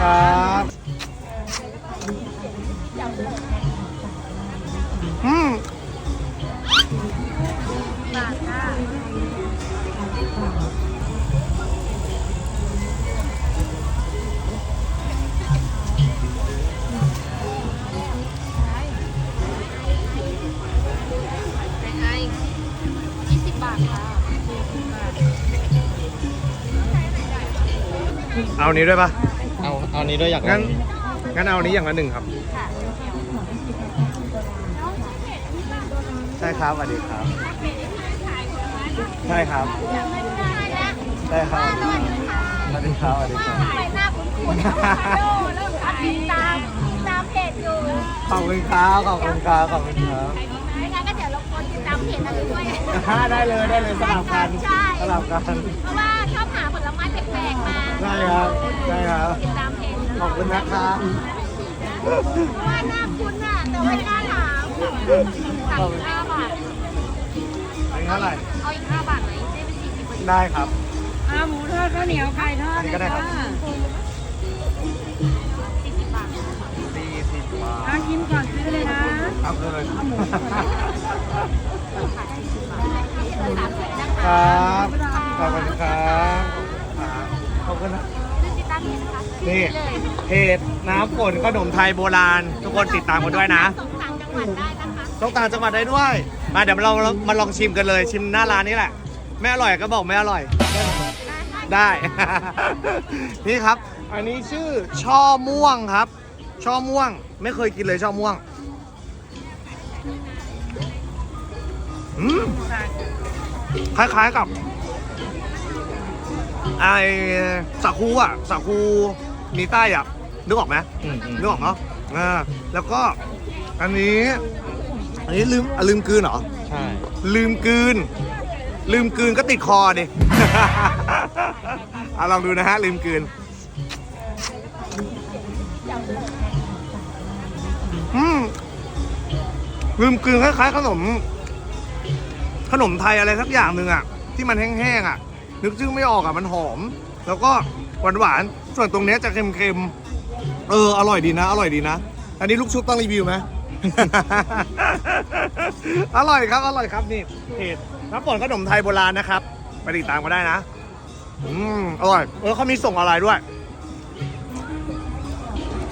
ครับอืมเป็นไงยี่สิบบาทค่ะ เอานี้ด้วยปะเอาเอานี้ด้วยอยากลองงั้นงั้นเอานี้อย่างละหนึ่งครับ ใช่ครับสวัสดีครับ ใช่ครับ ใช่ครับสวัสดีครับสวัสดีครับทำไมหน้าคุ้นๆโดเริ่มติดตามติดตามเพจอยู่ขอบคุณครับขอบคุณครับขอบคุณครับไม่งั้นก็เดี๋ยวรบกวนติดตามเพจอะไรด้วย ได้เลยได้เลยสลับกันใช่ สลับกัน เพราะว่าชอบหาผลไม้แปล กๆมาได้ครับได้ครับติดตามเพจขอบคุณนะครับเพราะว่าหน้าคุ้นอะแต่ไม่กล้าถามสั่งห้าบาทอันนี้เท่าไหร่เอาอีกห้าบาทไหมได้เป็นสี่สิบได้ครับอาหมูทอดข้าวเหนียวไข่ทอดอันนี้ก็ได้ครับสี่สิบบาทสี่สิบบาอาทกินก่อนซื้อเลยนะเอาเลยค่ะสี่สิบบาทสามสิบนะคคะรับขอบคุณครับครับข อบคุณนะชื่อติดตามเพจนะคะนี่เลยเพจน้ำฝนขนมไทยโบราณ ทุกคนติดตามกันด้วยนะ ส่งต่างจังหวัดได้นะคะต้องต่างจังหวัดได้ด้วย มาเดี๋ยวเรามาลองชิมกันเลยชิมหน้าร้านนี้แหละ ไม่อร่อยก็บอกไม่อร่อย ได้ นี่ครับ อันนี้ชื่อช่อม่วงครับ ช่อม่วง ไม่เคยกินเลยช่อม่วงอืมคล้ายๆกับ ไอสาคูอะสาคูมีใต้อะนึกออกไหมอืมอืมนึกออกเนาะอ่าแล้วก็อันนี้อันนี้ลืมอะลืมกลืนเหรอใช่ลืมกลืน ลืมกลืนก็ติดคอดิอะลองดูนะฮะลืมกลืนอืมลืมกลืนคล้ายๆขนม ขนมไทยอะไรสักอย่างหนึ่งอะที่มันแห้งๆอะ นึกชื่อไม่ออกอะมันหอม แล้วก็หวานๆส่วนตรงเนี้ยจะเค็มๆเอออร่อยดีนะ อร่อยดีนะ อันนี้ลูกชุบต้องรีวิวไหม อร่อยครับอร่อยครับนี่เพจน้ำป่นขนมไทยโบราณนะครับ ไปติดตามก็ได้นะ อืมอร่อยเออเขามีส่งอะไรด้วย